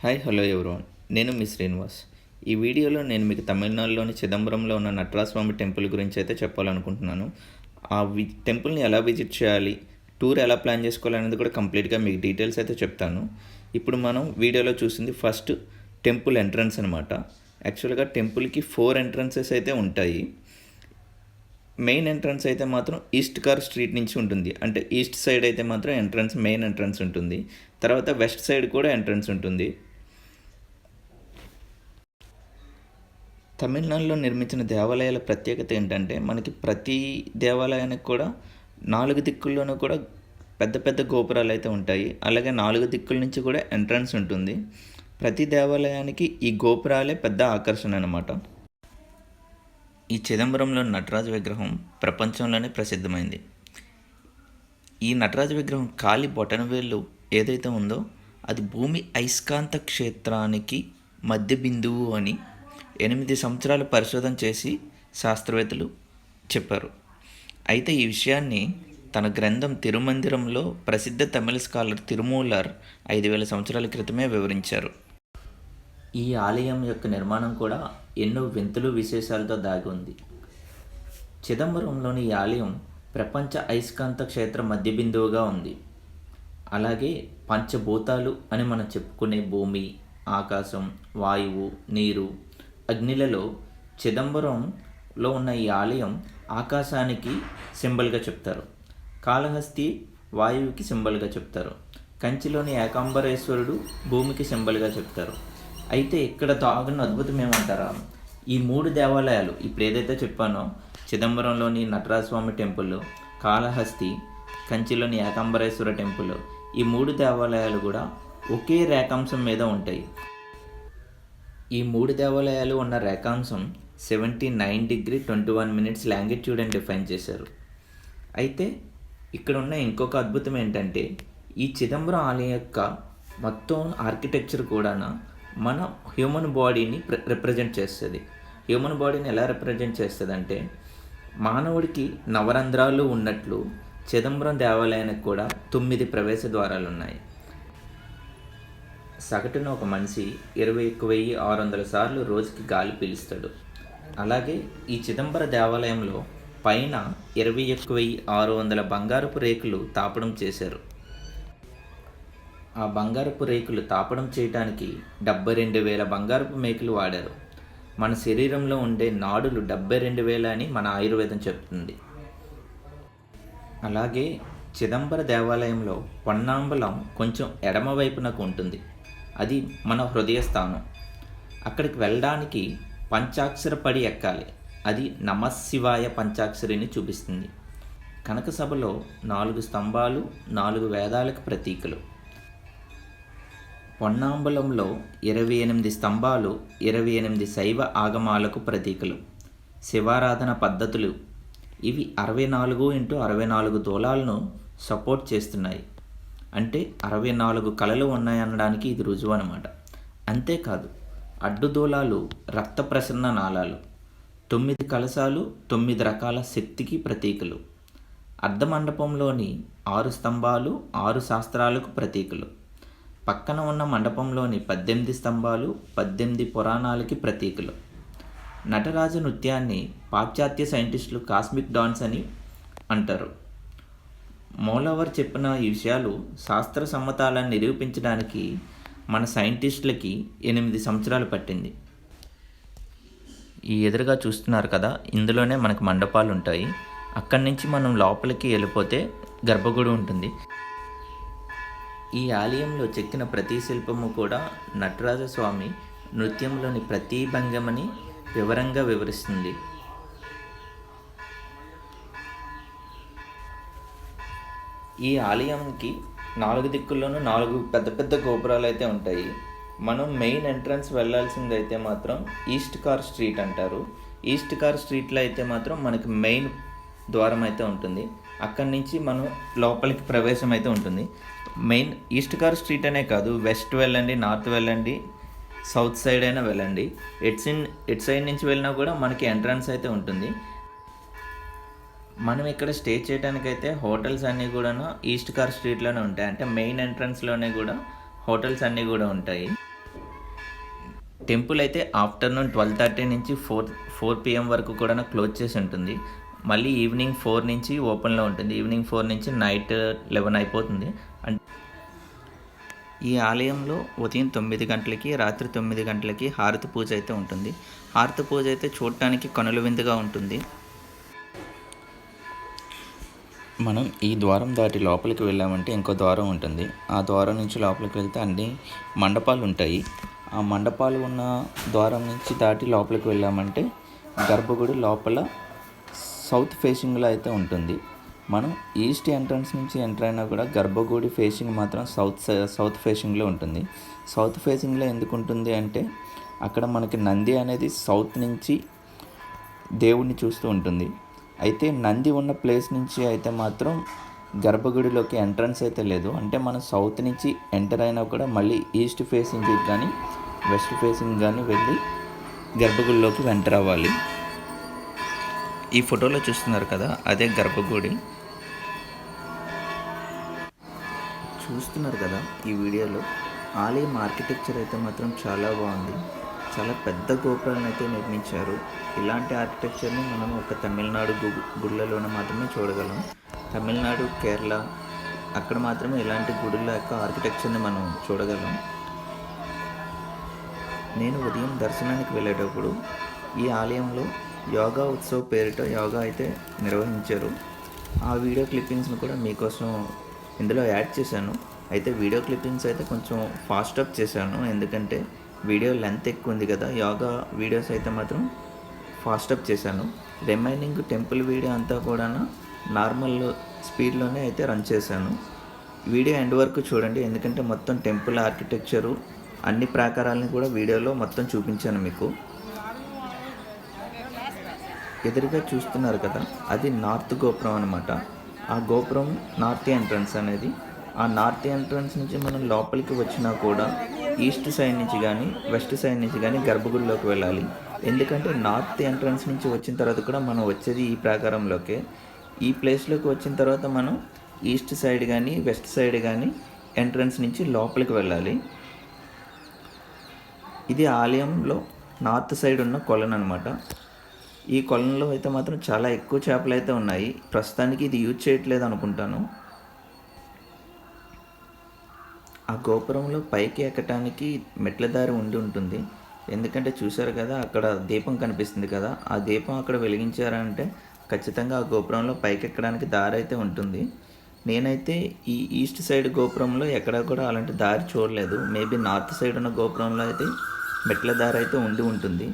Hi hello everyone నేను మీ శ్రీనివాస్. ఈ వీడియోలో నేను మీకు తమిళనాడులోని చిదంబరంలో ఉన్న నటరాస్వామి టెంపుల్ గురించి అయితే చెప్పాలనుకుంటున్నాను. ఆ వి టెంపుల్ని ఎలా విజిట్ చేయాలి టూర్ ఎలా ప్లాన్ చేసుకోవాలనేది కూడా కంప్లీట్గా మీకు డీటెయిల్స్ అయితే చెప్తాను. ఇప్పుడు మనం వీడియోలో చూసింది ఫస్ట్ టెంపుల్ ఎంట్రన్స్ అనమాట యాక్చువల్గా టెంపుల్కి ఫోర్ ఎంట్రన్సెస్ అయితే ఉంటాయి. మెయిన్ ఎంట్రన్స్ అయితే మాత్రం ఈస్ట్ కార్ స్ట్రీట్ నుంచి ఉంటుంది. అంటే ఈస్ట్ సైడ్ అయితే మాత్రం ఎంట్రన్స్ మెయిన్ ఎంట్రన్స్ ఉంటుంది. తర్వాత వెస్ట్ సైడ్ కూడా ఎంట్రన్స్ ఉంటుంది. తమిళనాడులో నిర్మించిన దేవాలయాల ప్రత్యేకత ఏంటంటే మనకి ప్రతి దేవాలయానికి కూడా నాలుగు దిక్కుల్లోనూ కూడా పెద్ద పెద్ద గోపురాలు అయితే ఉంటాయి. అలాగే నాలుగు దిక్కుల నుంచి కూడా ఎంట్రన్స్ ఉంటుంది. ప్రతి దేవాలయానికి ఈ గోపురాలే పెద్ద ఆకర్షణ అనమాట ఈ చిదంబరంలో నటరాజు విగ్రహం ప్రపంచంలోనే ప్రసిద్ధమైంది. ఈ నటరాజు విగ్రహం కాలి బొటనవేలు ఏదైతే ఉందో అది భూమి అయస్కాంత క్షేత్రానికి మధ్య బిందువు అని ఎనిమిది సంవత్సరాలు పరిశోధన చేసి శాస్త్రవేత్తలు చెప్పారు. అయితే ఈ విషయాన్ని తన గ్రంథం తిరుమందిరంలో ప్రసిద్ధ తమిళ స్కాలర్ తిరుమూలర్ ఐదు వేల సంవత్సరాల క్రితమే వివరించారు. ఈ ఆలయం యొక్క నిర్మాణం కూడా ఎన్నో వింతలు విశేషాలతో దాగి ఉంది. చిదంబరంలోని ఈ ఆలయం ప్రపంచ అయస్కాంత క్షేత్ర మధ్య బిందువుగా ఉంది. అలాగే పంచభూతాలు అని మనం చెప్పుకునే భూమి ఆకాశం వాయువు నీరు అగ్నిలలో చిదంబరంలో ఉన్న ఈ ఆలయం ఆకాశానికి సింబల్గా చెప్తారు. కాళహస్తి వాయువుకి సింబల్గా చెప్తారు. కంచిలోని ఏకాంబరేశ్వరుడు భూమికి సింబల్గా చెప్తారు. అయితే ఇక్కడ తాగిన అద్భుతం ఏమంటారా? ఈ మూడు దేవాలయాలు ఇప్పుడు ఏదైతే చెప్పానో చిదంబరంలోని నటరాజస్వామి టెంపుల్ కాళహస్తి కంచిలోని ఏకాంబరేశ్వర టెంపుల్ ఈ మూడు దేవాలయాలు కూడా ఒకే రేఖాంశం మీద ఉంటాయి. ఈ మూడు దేవాలయాలు ఉన్న రేఖాంశం seventy nine degree twenty one minutes longitude అని డిఫైన్ చేశారు. అయితే ఇక్కడ ఉన్న ఇంకొక అద్భుతం ఏంటంటే ఈ చిదంబరం ఆలయం యొక్క మొత్తం ఆర్కిటెక్చర్ కూడా మన హ్యూమన్ బాడీని రిప్రజెంట్ చేస్తుంది. హ్యూమన్ బాడీని ఎలా రిప్రజెంట్ చేస్తుంది అంటే మానవుడికి నవరంధ్రాలు ఉన్నట్లు చిదంబరం దేవాలయానికి కూడా తొమ్మిది ప్రవేశ ద్వారాలు ఉన్నాయి సగటున ఒక మనిషి ఇరవై ఒక్క వెయ్యి ఆరు వందల సార్లు రోజుకి గాలి పీలుస్తాడు. అలాగే ఈ చిదంబర దేవాలయంలో పైన ఇరవై ఒక్క వెయ్యి ఆరు వందల బంగారపు రేకులు తాపడం చేశారు. ఆ బంగారపు రేకులు తాపడం చేయడానికి డెబ్బై రెండు వేల బంగారపు మేకులు వాడారు. మన శరీరంలో ఉండే నాడులు డెబ్బై రెండు వేల అని మన ఆయుర్వేదం చెప్తుంది. అలాగే చిదంబర దేవాలయంలో పొన్నాంబలం కొంచెం ఎడమవైపునకు ఉంటుంది. అది మన హృదయ స్థానం అక్కడికి వెళ్ళడానికి పంచాక్షర పడి ఎక్కాలి. అది నమశివాయ పంచాక్షరిని చూపిస్తుంది. కనక సభలో నాలుగు స్తంభాలు నాలుగు వేదాలకు ప్రతీకలు. పొన్నాంబలంలో ఇరవై ఎనిమిది స్తంభాలు ఇరవై ఎనిమిది శైవ ఆగమాలకు ప్రతీకలు. శివారాధన పద్ధతులు. ఇవి అరవై నాలుగు ఇంటూ అరవై నాలుగు దూలాలను సపోర్ట్ చేస్తున్నాయి. అంటే అరవై నాలుగు కళలు ఉన్నాయనడానికి ఇది రుజువు అనమాట అంతేకాదు అడ్డుదూలాలు రక్త ప్రసరణ నాళాలు తొమ్మిది కలశాలు తొమ్మిది రకాల శక్తికి ప్రతీకలు. అర్ధమండపంలోని ఆరు స్తంభాలు ఆరు శాస్త్రాలకు ప్రతీకలు. పక్కన ఉన్న మండపంలోని పద్దెనిమిది స్తంభాలు పద్దెనిమిది పురాణాలకి ప్రతీకలు. నటరాజ నృత్యాన్ని పాశ్చాత్య సైంటిస్టులు కాస్మిక్ డాన్స్ అని అంటారు. మౌలవర్ చెప్పిన ఈ విషయాలు శాస్త్ర సమ్మతాలను నిరూపించడానికి మన సైంటిస్టులకి ఎనిమిది సంవత్సరాలు పట్టింది. ఈ ఎదురుగా చూస్తున్నారు కదా ఇందులోనే మనకు మండపాలు ఉంటాయి. అక్కడి నుంచి మనం లోపలికి వెళ్ళిపోతే గర్భగుడి ఉంటుంది. ఈ ఆలయంలో చెక్కిన ప్రతి శిల్పము కూడా నటరాజస్వామి నృత్యంలోని ప్రతి భంగమని వివరంగా వివరిస్తుంది. ఈ ఆలయంకి నాలుగు దిక్కుల్లోనూ నాలుగు పెద్ద పెద్ద గోపురాలు అయితే ఉంటాయి. మనం మెయిన్ ఎంట్రన్స్ వెళ్ళాల్సింది అయితే మాత్రం ఈస్ట్ కార్ స్ట్రీట్ అంటారు. ఈస్ట్ కార్ స్ట్రీట్లో అయితే మాత్రం మనకి మెయిన్ ద్వారం అయితే ఉంటుంది. అక్కడి నుంచి మనం లోపలికి ప్రవేశం అయితే ఉంటుంది. మెయిన్ ఈస్ట్ కార్ స్ట్రీట్ అనే కాదు వెస్ట్ వెళ్ళండి నార్త్ వెళ్ళండి సౌత్ సైడ్ అయినా వెళ్ళండి. ఎట్ సిన్ ఎట్ సైడ్ నుంచి వెళ్ళినా కూడా మనకి ఎంట్రన్స్ అయితే ఉంటుంది. మనం ఇక్కడ స్టే చేయడానికైతే హోటల్స్ అన్నీ కూడాను ఈస్ట్ కార్ స్ట్రీట్లోనే ఉంటాయి. అంటే మెయిన్ ఎంట్రన్స్లోనే కూడా హోటల్స్ అన్నీ కూడా ఉంటాయి. టెంపుల్ అయితే ఆఫ్టర్నూన్ ట్వెల్వ్ థర్టీ నుంచి ఫోర్ ఫోర్ పిఎం వరకు కూడా క్లోజ్ చేసి ఉంటుంది. మళ్ళీ ఈవినింగ్ ఫోర్ నుంచి ఓపెన్లో ఉంటుంది. ఈవినింగ్ ఫోర్ నుంచి నైట్ లెవెన్ అయిపోతుంది. అంటే ఈ ఆలయంలో ఉదయం తొమ్మిది గంటలకి రాత్రి తొమ్మిది గంటలకి హారతి పూజ అయితే ఉంటుంది. హారతి పూజ అయితే చూడటానికి కనుల విందుగా ఉంటుంది. మనం ఈ ద్వారం దాటి లోపలికి వెళ్ళామంటే ఇంకో ద్వారం ఉంటుంది. ఆ ద్వారం నుంచి లోపలికి వెళ్తే అన్ని మండపాలు ఉంటాయి. ఆ మండపాలు ఉన్న ద్వారం నుంచి దాటి లోపలికి వెళ్ళామంటే గర్భగుడి లోపల సౌత్ ఫేసింగ్లో అయితే ఉంటుంది. మనం ఈస్ట్ ఎంట్రన్స్ నుంచి ఎంటర్ అయినా కూడా గర్భగుడి ఫేసింగ్ మాత్రం సౌత్ సై- సౌత్ ఫేసింగ్లో ఉంటుంది. సౌత్ ఫేసింగ్లో ఎందుకు ఉంటుంది అంటే అక్కడ మనకి నంది అనేది సౌత్ నుంచి దేవుణ్ణి చూస్తూ ఉంటుంది. అయితే నంది ఉన్న ప్లేస్ నుంచి అయితే మాత్రం గర్భగుడిలోకి ఎంట్రన్స్ అయితే లేదు. అంటే మనం సౌత్ నుంచి ఎంటర్ అయినా కూడా మళ్ళీ ఈస్ట్ ఫేసింగ్కి కానీ వెస్ట్ ఫేసింగ్ కానీ వెళ్ళి గర్భగుడిలోకి ఎంటర్ అవ్వాలి. ఈ ఫోటోలో చూస్తున్నారు కదా అదే గర్భగుడి. చూస్తున్నారు కదా ఈ వీడియోలో ఆలయం ఆర్కిటెక్చర్ అయితే మాత్రం చాలా బాగుంది. చాలా పెద్ద గోపురాలను అయితే నిర్మించారు. ఇలాంటి ఆర్కిటెక్చర్ని మనం ఒక తమిళనాడు గు- గుళ్ళలోనే మాత్రమే చూడగలం. తమిళనాడు కేరళ అక్కడ మాత్రమే ఇలాంటి గుడుల యొక్క ఆర్కిటెక్చర్ని మనం చూడగలం. నేను ఉదయం దర్శనానికి వెళ్ళేటప్పుడు ఈ ఆలయంలో యోగా ఉత్సవ్ పేరిట యోగా అయితే నిర్వహించారు. ఆ వీడియో క్లిప్పింగ్స్ని కూడా మీకోసం ఇందులో యాడ్ చేశాను. అయితే వీడియో క్లిప్పింగ్స్ అయితే కొంచెం ఫాస్ట్ అప్ చేశాను. ఎందుకంటే వీడియో లెంత్ ఎక్కువ ఉంది కదా యోగా వీడియోస్ అయితే మాత్రం ఫాస్ట్ అప్ చేశాను. రిమైనింగ్ టెంపుల్ వీడియో అంతా కూడా నార్మల్ స్పీడ్లోనే అయితే రన్ చేశాను. వీడియో ఎండ్ వరకు చూడండి ఎందుకంటే మొత్తం టెంపుల్ ఆర్కిటెక్చరు అన్ని ప్రాకారాలని కూడా వీడియోలో మొత్తం చూపించాను మీకు. ఎదురుగా చూస్తున్నారు కదా అది నార్త్ గోపురం అనమాట ఆ గోపురం నార్త్ ఎంట్రన్స్ అనేది ఆ నార్త్ ఎంట్రన్స్ నుంచి మనం లోపలికి వచ్చినా కూడా ఈస్ట్ సైడ్ నుంచి కానీ వెస్ట్ సైడ్ నుంచి కానీ గర్భగుడిలోకి వెళ్ళాలి. ఎందుకంటే నార్త్ ఎంట్రన్స్ నుంచి వచ్చిన తర్వాత కూడా మనం వచ్చేది ఈ ప్రాకారంలోకే. ఈ ప్లేస్లోకి వచ్చిన తర్వాత మనం ఈస్ట్ సైడ్ కానీ వెస్ట్ సైడ్ కానీ ఎంట్రన్స్ నుంచి లోపలికి వెళ్ళాలి. ఇది ఆలయంలో నార్త్ సైడ్ ఉన్న కొలను అనమాట ఈ కొలంలో అయితే మాత్రం చాలా ఎక్కువ చేపలు అయితే ఉన్నాయి. ప్రస్తుతానికి ఇది యూజ్ చేయట్లేదు అనుకుంటాను. ఆ గోపురంలో పైకి ఎక్కటానికి మెట్ల దారి ఉండి ఉంటుంది. ఎందుకంటే చూశారు కదా అక్కడ దీపం కనిపిస్తుంది కదా. ఆ దీపం అక్కడ వెలిగించారంటే ఖచ్చితంగా ఆ గోపురంలో పైకి ఎక్కడానికి దారి అయితే ఉంటుంది. నేనైతే ఈ ఈస్ట్ సైడ్ గోపురంలో ఎక్కడా కూడా అలాంటి దారి చూడలేదు. మేబీ నార్త్ సైడ్ ఉన్న గోపురంలో అయితే మెట్ల దారి అయితే ఉండి ఉంటుంది.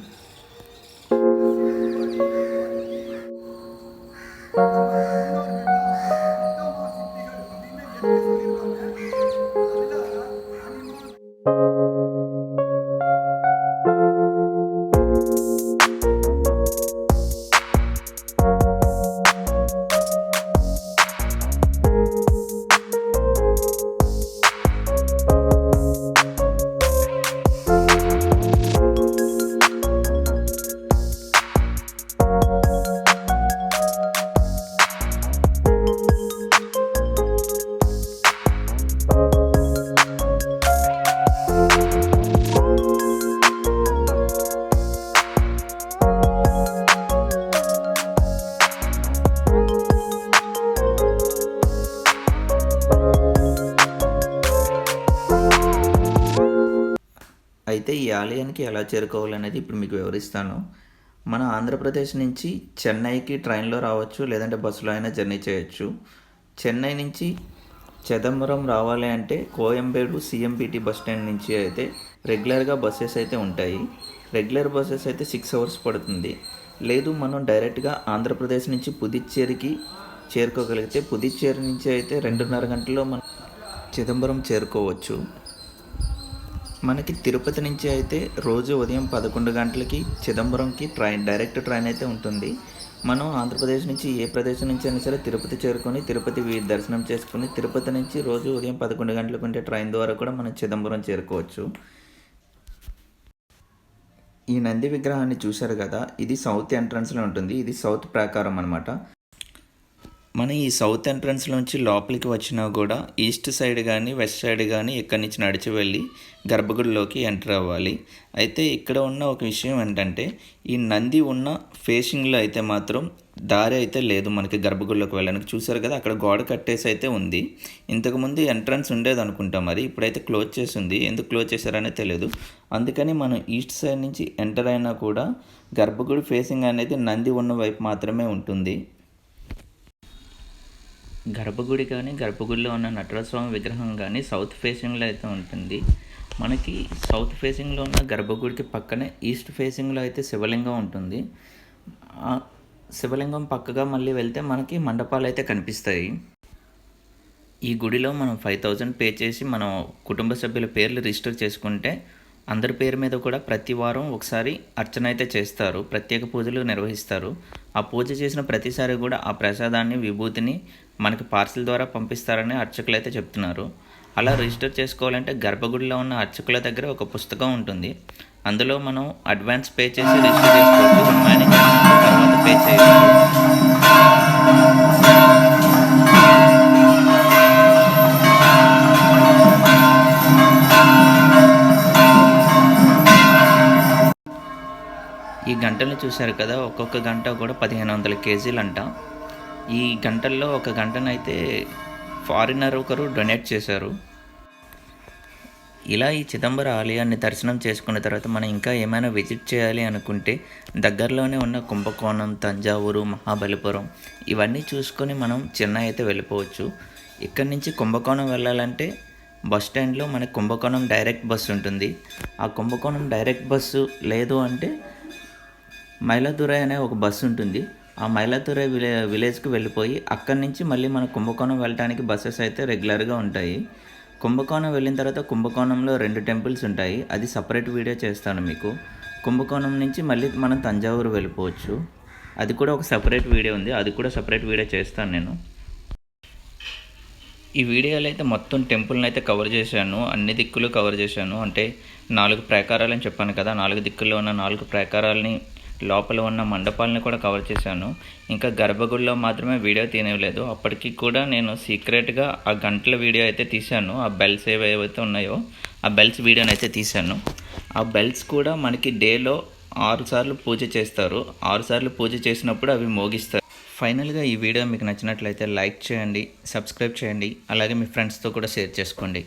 ఆలయానికి ఎలా చేరుకోవాలనేది ఇప్పుడు మీకు వివరిస్తాను. మన ఆంధ్రప్రదేశ్ నుంచి చెన్నైకి ట్రైన్లో రావచ్చు లేదంటే బస్సులో అయినా జర్నీ చేయొచ్చు. చెన్నై నుంచి చిదంబరం రావాలి అంటే కోయంబేడు సిఎంబిటి బస్ స్టాండ్ నుంచి అయితే రెగ్యులర్గా బస్సెస్ అయితే ఉంటాయి. రెగ్యులర్ బస్సెస్ అయితే సిక్స్ అవర్స్ పడుతుంది. లేదు మనం డైరెక్ట్గా ఆంధ్రప్రదేశ్ నుంచి పుదుచ్చేరికి చేరుకోగలిగితే పుదుచ్చేరి నుంచి అయితే రెండున్నర గంటల్లో మనం చిదంబరం చేరుకోవచ్చు. మనకి తిరుపతి నుంచి అయితే రోజు ఉదయం పదకొండు గంటలకి చిదంబరంకి ట్రైన్ డైరెక్ట్ ట్రైన్ అయితే ఉంటుంది. మనం ఆంధ్రప్రదేశ్ నుంచి ఏ ప్రదేశం నుంచి అయినా సరే తిరుపతి చేరుకొని తిరుపతి దర్శనం చేసుకుని తిరుపతి నుంచి రోజు ఉదయం పదకొండు గంటలకు ఉండే ట్రైన్ ద్వారా కూడా మనం చిదంబరం చేరుకోవచ్చు. ఈ నంది విగ్రహాన్ని చూశారు కదా? ఇది సౌత్ ఎంట్రన్స్లో ఉంటుంది. ఇది సౌత్ ప్రాకారం అనమాట మన ఈ సౌత్ ఎంట్రన్స్ నుంచి లోపలికి వచ్చినా కూడా ఈస్ట్ సైడ్ కానీ వెస్ట్ సైడ్ కానీ ఇక్కడి నుంచి నడిచి వెళ్ళి గర్భగుడిలోకి ఎంటర్ అవ్వాలి. అయితే ఇక్కడ ఉన్న ఒక విషయం ఏంటంటే ఈ నంది ఉన్న ఫేసింగ్లో అయితే మాత్రం దారి అయితే లేదు మనకి గర్భగుడిలోకి వెళ్ళడానికి. చూసారు కదా అక్కడ గోడ కట్టేసి అయితే ఉంది. ఇంతకుముందు ఎంట్రన్స్ ఉండేది అనుకుంటా మరి ఇప్పుడైతే క్లోజ్ చేసి ఉంది. ఎందుకు క్లోజ్ చేశారనే తెలియదు అందుకని మనం ఈస్ట్ సైడ్ నుంచి ఎంటర్ అయినా కూడా గర్భగుడి ఫేసింగ్ అనేది నంది ఉన్న వైపు మాత్రమే ఉంటుంది. గర్భగుడి కానీ గర్భగుడిలో ఉన్న నటరస్వామి విగ్రహం కానీ సౌత్ ఫేసింగ్లో అయితే ఉంటుంది. మనకి సౌత్ ఫేసింగ్లో ఉన్న గర్భగుడికి పక్కనే ఈస్ట్ ఫేసింగ్లో అయితే శివలింగం ఉంటుంది. ఆ శివలింగం పక్కగా మళ్ళీ వెళ్తే మనకి మండపాలు అయితే కనిపిస్తాయి. ఈ గుడిలో మనం ఫైవ్ థౌజండ్ పే చేసి మనం కుటుంబ సభ్యుల పేర్లు రిజిస్టర్ చేసుకుంటే అందరి పేరు మీద కూడా ప్రతి వారం ఒకసారి అర్చన అయితే చేస్తారు. ప్రత్యేక పూజలు నిర్వహిస్తారు. ఆ పూజ చేసిన ప్రతిసారి కూడా ఆ ప్రసాదాన్ని విభూతిని మనకి పార్సిల్ ద్వారా పంపిస్తారని అర్చకులు అయితే చెప్తున్నారు. అలా రిజిస్టర్ చేసుకోవాలంటే గర్భగుడిలో ఉన్న అర్చకుల దగ్గర ఒక పుస్తకం ఉంటుంది. అందులో మనం అడ్వాన్స్ పే చేసి రిజిస్టర్ చేసుకోవచ్చు. రిమైనింగ్ తర్వాత పే చేయవచ్చు ఈ గంటలు చూశారు కదా? ఒక్కొక్క గంట కూడా పదిహేను వందల కేజీలు అంట ఈ గంటల్లో ఒక గంటనైతే ఫారినర్ ఒకరు డొనేట్ చేశారు. ఇలా ఈ చిదంబర ఆలయాన్ని దర్శనం చేసుకున్న తర్వాత మనం ఇంకా ఏమైనా విజిట్ చేయాలి అనుకుంటే దగ్గరలోనే ఉన్న కుంభకోణం తంజావూరు మహాబలిపురం ఇవన్నీ చూసుకొని మనం చెన్నై అయితే వెళ్ళిపోవచ్చు. ఇక్కడి నుంచి కుంభకోణం వెళ్ళాలంటే బస్ స్టాండ్లో మనకి కుంభకోణం డైరెక్ట్ బస్సు ఉంటుంది. ఆ కుంభకోణం డైరెక్ట్ బస్సు లేదు అంటే మైలాదురై అనే ఒక బస్సు ఉంటుంది. ఆ మైలాతురై విలే విలేజ్కి వెళ్ళిపోయి అక్కడి నుంచి మళ్ళీ మన కుంభకోణం వెళ్ళడానికి బస్సెస్ అయితే రెగ్యులర్గా ఉంటాయి. కుంభకోణం వెళ్ళిన తర్వాత కుంభకోణంలో రెండు టెంపుల్స్ ఉంటాయి. అది సపరేట్ వీడియో చేస్తాను మీకు. కుంభకోణం నుంచి మళ్ళీ మనం తంజావూరు వెళ్ళిపోవచ్చు. అది కూడా ఒక సపరేట్ వీడియో ఉంది. అది కూడా సపరేట్ వీడియో చేస్తాను నేను. ఈ వీడియోలో అయితే మొత్తం టెంపుల్ని అయితే కవర్ చేశాను. అన్ని దిక్కులు కవర్ చేశాను. అంటే నాలుగు ప్రాకారాలని చెప్పాను కదా. నాలుగు దిక్కుల్లో ఉన్న నాలుగు ప్రాకారాలని లోపల ఉన్న మండపాలను కూడా కవర్ చేశాను. ఇంకా గర్భగుడిలో మాత్రమే వీడియో తీయలేదు అప్పటికి కూడా నేను సీక్రెట్గా ఆ గంటల వీడియో అయితే తీశాను. ఆ బెల్స్ ఏవైతే ఉన్నాయో ఆ బెల్స్ వీడియోని అయితే తీశాను. ఆ బెల్స్ కూడా మనకి డేలో ఆరు సార్లు పూజ చేస్తారు. ఆరు సార్లు పూజ చేసినప్పుడు అవి మోగిస్తారు. ఫైనల్గా ఈ వీడియో మీకు నచ్చినట్లయితే లైక్ చేయండి సబ్స్క్రైబ్ చేయండి. అలాగే మీ ఫ్రెండ్స్తో కూడా షేర్ చేసుకోండి.